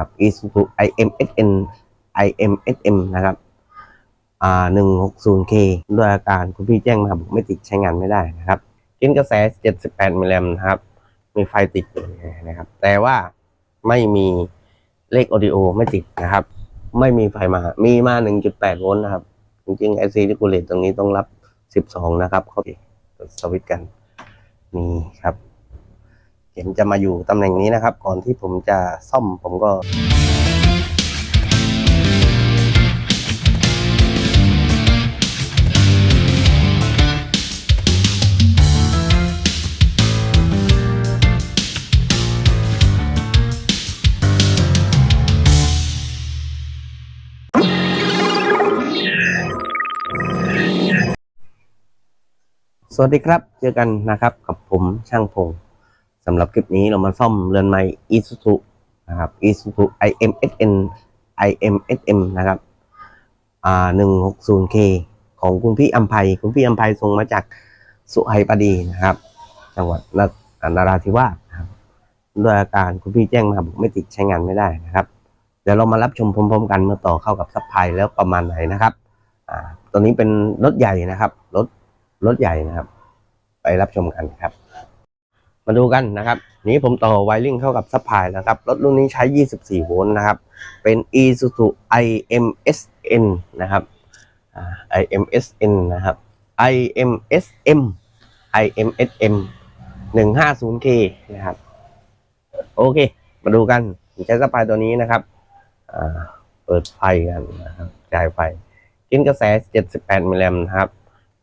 นะครับ Isuzu IMSN IMSM นะครับอ่า 160K ด้วยอาการคุณพี่แจ้งมาบอกไม่ติดใช้งานไม่ได้นะครับกินกระแส 78มิลลิแอมป์นะครับ มีไฟติดอยู่นะครับ แต่ว่าไม่มีเลขออดิโอไม่ติดนะครับ ไม่มีไฟมา มีมา 1.8 โวลต์นะครับ จริงๆ IC ที่กูเลตตรงนี้ต้องรับ 12 นะครับ เขาสวิตช์กัน นี่ครับ ข็มจะมาอยู่ตำแหน่งนี้นะครับ ก่อนที่ผมจะซ่อมผมก็สวัสดีครับ เจอกันนะครับกับผมช่างพงสำหรับคลิปนี้เรามาซ่อมเรือนไม้ Isuzu นะครับ Isuzu IMSN IMSM นะครับอ่า 160K ของคุณพี่อัมภัยคุณพี่อัมภัยส่งมาจากสุไหปดีนะครับ จังหวัดนนราธิวาสครับด้วยอาการคุณพี่แจ้งมาบอกไม่ติดใช้งานไม่ได้นะครับ เดี๋ยวเรามารับชมพร้อมๆกันเมื่อต่อเข้ากับซัพพลายแล้วประมาณไหนนะครับอ่าตัวนี้เป็นรถใหญ่นะครับรถรถใหญ่นะครับ ไปรับชมกันครับ มาดูกันนะครับ นี้ผมต่อไวริ่งเข้ากับซัพพลายแล้วครับ รถรุ่นนี้ใช้ 24 โวลต์นะครับ เป็น Isuzu IMSN นะครับ IMSN นะครับ IMSM IMSM 150K นะครับ โอเค มาดูกันใช้ซัพพายตัวนี้นะครับ เปิดไฟกันนะครับจ่ายไฟ กินกระแส 78มิลลิแอมป์นะครับ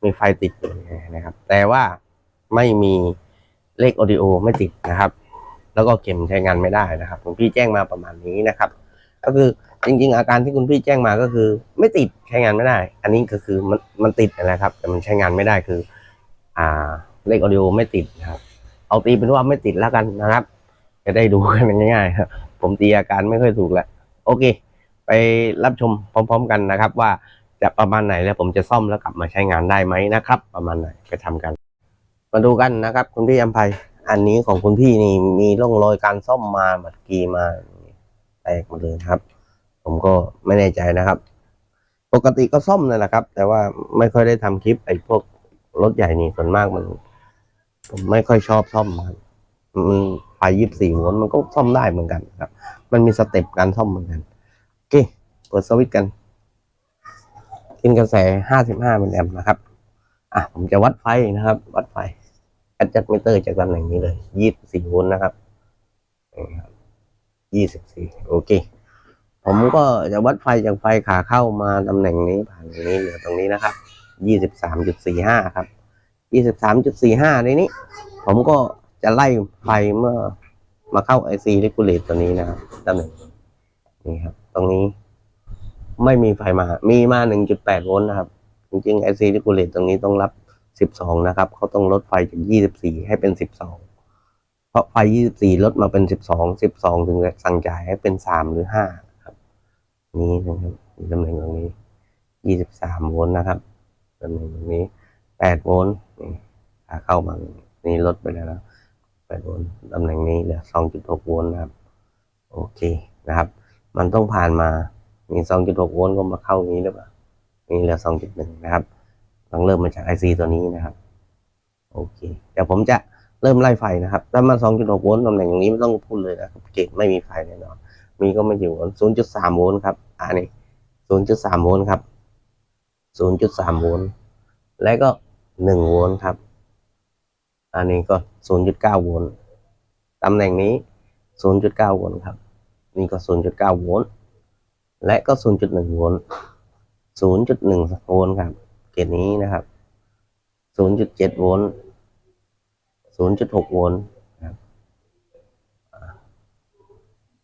มีไฟติดอยู่นะครับ แต่ว่าไม่มี เลขออดิโอไม่ติดนะครับ แล้วก็เข็มใช้งานไม่ได้นะครับคุณพี่แจ้งมาประมาณนี้นะครับ ก็คือจริง ๆ อาการที่คุณพี่แจ้งมาก็คือ ไม่ติดใช้งานไม่ได้ อันนี้ก็คือมันมันติดนะครับ แต่มันใช้งานไม่ได้คือ อ่าเลขออดิโอไม่ติดนะครับ เอาตีเป็นว่าไม่ติดแล้วกันนะครับ จะได้ดูกันง่ายๆครับผมตีอาการไม่ค่อยถูกแล้วโอเค ไปรับชมพร้อม ๆ กันนะครับ ว่าจะประมาณไหนแล้วผมจะซ่อมแล้วกลับมาใช้งานได้ไหมนะครับ ประมาณไหนไปทำกัน มาดูกันนะครับ คุณพี่อัมภัยอันนี้ของคุณพี่นี่มีร่องรอยการซ่อมมาบัดกีมาแตกหมดเลยครับ ผมก็ไม่แน่ใจนะครับ ปกติก็ซ่อมนั่นแหละครับ แต่ว่าไม่ค่อยได้ทำคลิปไอ้พวกรถใหญ่นี่ส่วนมากมัน ผมไม่ค่อยชอบซ่อมครับมันไฟยี่สี่โวลต์มันก็ซ่อมได้เหมือนกันครับ มันมีสเต็ปการซ่อมเหมือนกันโอเคเปิดสวิตช์กันกินกระแส55มิลลิแอมป์นะครับ อะผมจะวัดไฟนะครับ วัดไฟ adjust meter จากตำแหน่งนี้เลย24โวลต์นะครับนี่ครับ24โอเค ผมก็จะวัดไฟจากไฟขาเข้ามาตำแหน่งนี้ผ่านตรงนี้เหลือตรงนี้นะครับ23.45ครับ23.45ในนี้ ผมก็จะไล่ไฟเมื่อมาเข้า IC regulate ตัวนี้นะครับตำแหน่งนี้ครับ ตรงนี้ ไม่มีไฟมา มีมา 1.8 โวลต์นะครับ ริงๆ IC regulate ตรงนี้ต้องรับ 12 นะครับ เขาต้องลดไฟจาก 24 ให้เป็น 12 เพราะไฟ 24 ลดมาเป็น 12 12 ถึงจะสั่งจ่ายให้เป็น 3 หรือ 5 ครับ นี้นะครับตำแหน่งตรงนี้ 23 โวลต์นะครับตำแหน่งตรงนี้ 8 โวลต์นี่ขาเข้ามา นี่ลดไปแล้วนะ8โวลต์ตำแหน่งนี้เหลือ 2.6 โวลต์นะครับ โอเคนะครับ มันต้องผ่านมามี2.6 โวลต์ก็มาเข้านี้หรือเปล่า นี่เหลือ2.1นะครับต้องเริ่มมาจาก IC ตัวนี้นะครับ โอเค เดี๋ยวผมจะเริ่มไล่ไฟนะครับ ถ้ามา2.6โวลต์ตำแหน่งตรงนี้ไม่ต้องพูดเลยนะครับเกตไม่มีไฟแน่นอน มีก็ไม่อยู่0.3โวลต์ครับอ่านี่0.3โวลต์ครับ0.3โวลต์ และก็1โวลต์ครับ อันนี้ก็0.9โวลต์ ตำแหน่งนี้0.9โวลต์ครับ นี่ก็0.9โวลต์ และก็0.1โวลต์ 0.1โวลต์ครับ เกรดนี้นะครับ0.7โวลต์0.6โวลต์ครับ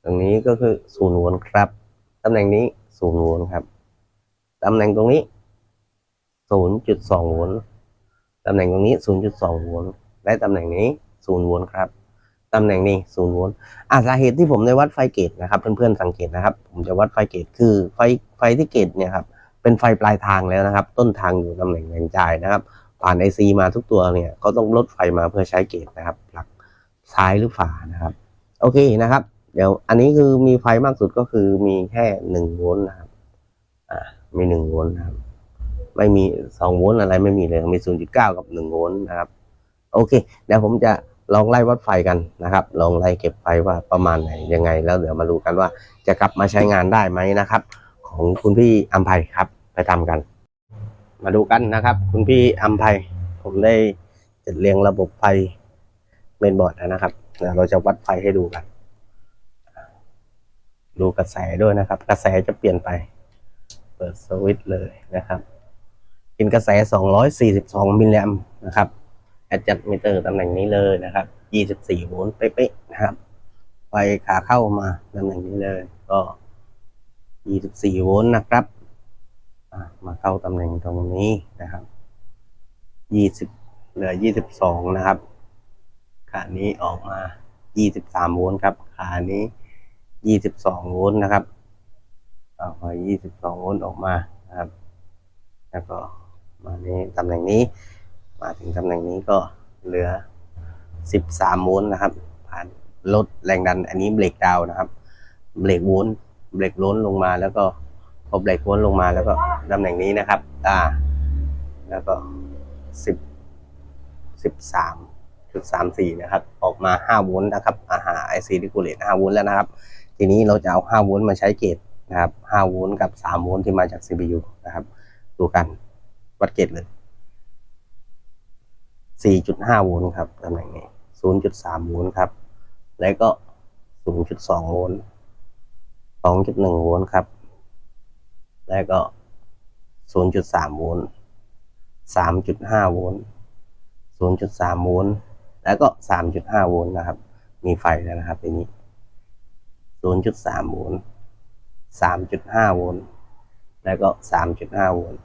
ตรงนี้ก็คือ0โวลต์ครับ ตำแหน่งนี้0โวลต์ครับ ตำแหน่งตรงนี้0.2โวลต์ตำแหน่งตรงนี้0.2โวลต์และตำแหน่งนี้0โวลต์ครับตำแหน่งนี้0โวลต์อ่าสาเหตุที่ผมได้วัดไฟเกตนะครับ เพื่อนๆสังเกตนะครับ ผมจะวัดไฟเกตคือไฟไฟที่เกตเนี่ยครับ เป็นไฟปลายทางแล้วนะครับ ต้นทางอยู่ตำแหน่งแรงจ่ายนะครับ ผ่านไอซีมาทุกตัวเนี่ยเขาต้องลดไฟมาเพื่อใช้เกตนะครับ หลักซ้ายหรือฝานะครับ โอเคนะครับ เดี๋ยวอันนี้คือมีไฟมากสุดก็คือมีแค่หนึ่งโวลต์นะครับ อ่ามีหนึ่งโวลต์นะครับ ไม่มีสองโวลต์อะไรไม่มีเลยมีศูนย์จุดเก้ากับหนึ่งโวลต์นะครับ โอเค เดี๋ยวผมจะลองไล่วัดไฟกันนะครับ ลองไล่เก็บไฟว่าประมาณไหนยังไง แล้วเดี๋ยวมาดูกันว่าจะกลับมาใช้งานได้ไหมนะครับ ของคุณพี่อัมภัยครับ ไปทำกัน มาดูกันนะครับ คุณพี่อัมภัยผมได้จัดเรียงระบบไฟเมนบอร์ดนะครับเดี๋ยวเราจะวัดไฟให้ดูกัน ดูกระแสด้วยนะครับ กระแสจะเปลี่ยนไป เปิดสวิตช์เลยนะครับเป็นกระแส 242 มิลลิแอมป์นะครับแอดจัดมิเตอร์ตำแหน่งนี้เลยนะครับ 24 โวลต์เป๊ะๆนะครับ ไฟขาเข้ามาตำแหน่งนี้เลย ก็ 24 โวลต์นะครับมาเข้าตำแหน่งตรงนี้นะครับ 20 เหลือ 22 นะครับ ขานี้ออกมา 23 โวลต์ครับ ขานี้ 22 โวลต์นะครับเอาไป22 โวลต์ออกมานะครับ แล้วก็มานี้ตำแหน่งนี้ มาถึงตำแหน่งนี้ก็เหลือ 13 โวลต์นะครับ ผ่านลดแรงดัน อันนี้เบรกดาวนะครับ เบรกโวลต์ เบรกล้นลงมาแล้วก็พอเบรกล้นลงมาแล้วก็ตำแหน่งนี้นะครับ อ่า แล้วก็สิบสิบสามจุดสามสี่นะครับ ออกมาห้าโวลต์นะครับอาหาไอซีดิคูเลตห้าโวลต์แล้วนะครับ ทีนี้เราจะเอาห้าโวลต์มาใช้เกตนะครับห้าโวลต์กับสามโวลต์ที่มาจาก CPU นะครับ ดูกันวัดเกตเลยสี่จุดห้าโวลต์ครับตำแหน่งนี้ศูนย์จุดสามโวลต์ครับ แล้วก็ศูนย์จุดสองโวลต์ สองจุดหนึ่งโวลต์ครับ แล้วก็ศูนย์จุดสามโวลต์สามจุดห้าโวลต์ศูนย์จุดสามโวลต์ แล้วก็สามจุดห้าโวลต์นะครับ มีไฟแล้วนะครับทีนี้ศูนย์จุดสามโวลต์สามจุดห้าโวลต์ แล้วก็สามจุดห้าโวลต์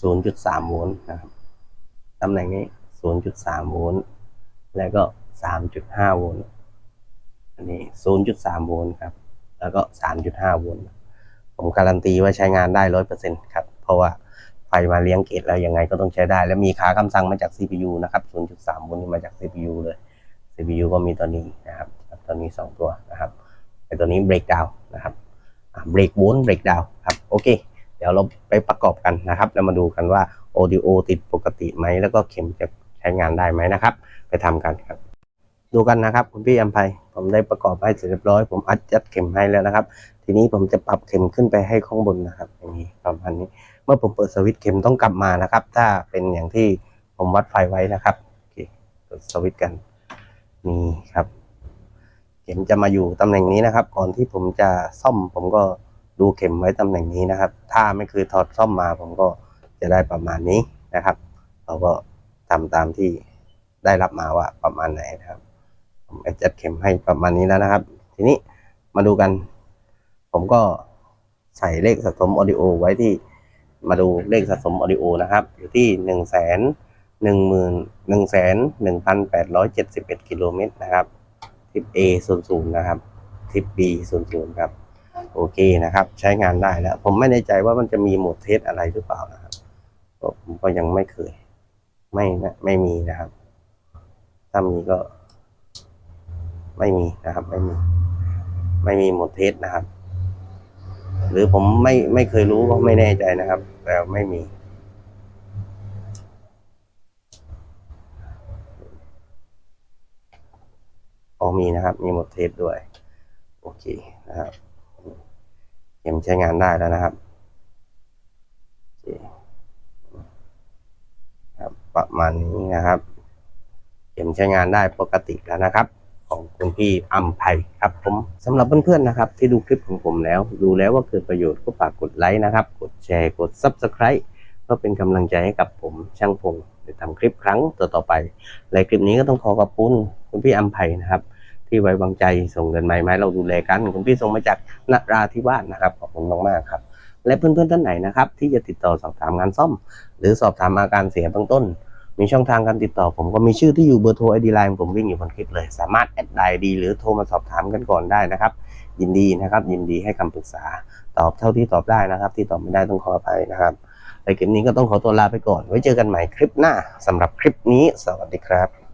ศูนย์จุดสามโวลต์นะครับ ตำแหน่งนี้ศูนย์จุดสามโวลต์ แล้วก็สามจุดห้าโวลต์ อันนี้ศูนย์จุดสามโวลต์ครับ แล้วก็ 3.5 โวลต์ผมการันตีว่าใช้งานได้ 100%ครับ เพราะว่าไฟมาเลี้ยงเกตแล้วยังไงก็ต้องใช้ได้ แล้วมีขาคำสั่งมาจาก CPU นะครับ 0.3 โวลต์นี่มาจาก CPU เลย CPU ก็มีตัวนี้นะครับตัวนี้ 2 ตัวนะครับไอตัวนี้ breakdown นะครับเบรกโวลต์ breakdown ครับโอเค เดี๋ยวเราไปประกอบกันนะครับแล้วมาดูกันว่า audio ติดปกติไหมแล้วก็เข็มจะใช้งานได้ไหมนะครับ ไปทำกันครับ ดูกันนะครับ คุณพี่อัมภัย ผมได้ประกอบให้เสร็จเรียบร้อย ผมอัดยัดเข็มให้แล้วนะครับ ทีนี้ผมจะปรับเข็มขึ้นไปให้ข้างบนนะครับอย่างนี้ประมาณนี้ เมื่อผมเปิดสวิตช์เข็มต้องกลับมานะครับ ถ้าเป็นอย่างที่ผมวัดไฟไว้นะครับโอเคเปิดสวิตช์กันนี่ครับ เข็มจะมาอยู่ตำแหน่งนี้นะครับ ก่อนที่ผมจะซ่อมผมก็ดูเข็มไว้ตำแหน่งนี้นะครับ ถ้าไม่เคยถอดซ่อมมาผมก็จะได้ประมาณนี้นะครับ เราก็ทำตามที่ได้รับมาว่าประมาณไหนนะครับ ผมจัดเข็มให้ประมาณนี้แล้วนะครับ ทีนี้มาดูกัน ผมก็ใส่เลขสะสมออดิโอไว้ที่มาดูเลขสะสมออดิโอนะครับ อยู่ที่หนึ่งแสนหนึ่งหมื่นหนึ่งแสนหนึ่งพันแปดร้อยเจ็ดสิบเอ็ดกิโลเมตรนะครับทิป A ศูนย์ศูนย์นะครับทิป B ศูนย์ศูนย์ครับ โอเคนะครับ ใช้งานได้แล้ว ผมไม่แน่ใจว่ามันจะมีโหมดเทสอะไรหรือเปล่านะครับผมก็ยังไม่เคย ไม่นะไม่มีนะครับ ถ้ามีก็ ไม่มีนะครับ ไม่มี ไม่มีหมดเทสนะครับ หรือผมไม่ไม่เคยรู้ก็ไม่แน่ใจนะครับ แต่ไม่มีออมีนะครับ มีหมดเทสด้วย โอเคนะครับเข็มใช้งานได้แล้วนะครับครับประมาณนี้นะครับเข็มใช้งานได้ปกติแล้วนะครับ ของคุณพี่อัมภัยครับผมสำหรับเพื่อนๆนะครับที่ดูคลิปของผมแล้ว ดูแล้วว่าเกิดประโยชน์ก็ฝากกดไลค์นะครับ กดแชร์กด Subscribe เพื่อเป็นกำลังใจให้กับผมช่างพงในทำคลิปครั้งต่อๆไป และคลิปนี้ก็ต้องขอขอบคุณคุณพี่อัมภัยนะครับ ที่ไว้วางใจส่งเงินใหม่มาให้เราดูแลกัน คุณพี่ส่งมาจากนราธิวาสนะครับขอบคุณมากๆครับ และเพื่อนๆท่านไหนนะครับที่จะติดต่อสอบถามงานซ่อม หรือสอบถามอาการเสียเบื้องต้น มีช่องทางการติดต่อ ผมก็มีชื่อที่อยู่เบอร์โทรไอดีไลน์ผมวิ่งอยู่บนคลิปเลย สามารถแอดไลน์ดีหรือโทรมาสอบถามกันก่อนได้นะครับ ยินดีนะครับ ยินดีให้คำปรึกษาตอบเท่าที่ตอบได้นะครับ ที่ตอบไม่ได้ต้องขออภัยนะครับในคลิปนี้ก็ต้องขอตัวลาไปก่อน ไว้เจอกันใหม่คลิปหน้าสำหรับคลิปนี้ สวัสดีครับ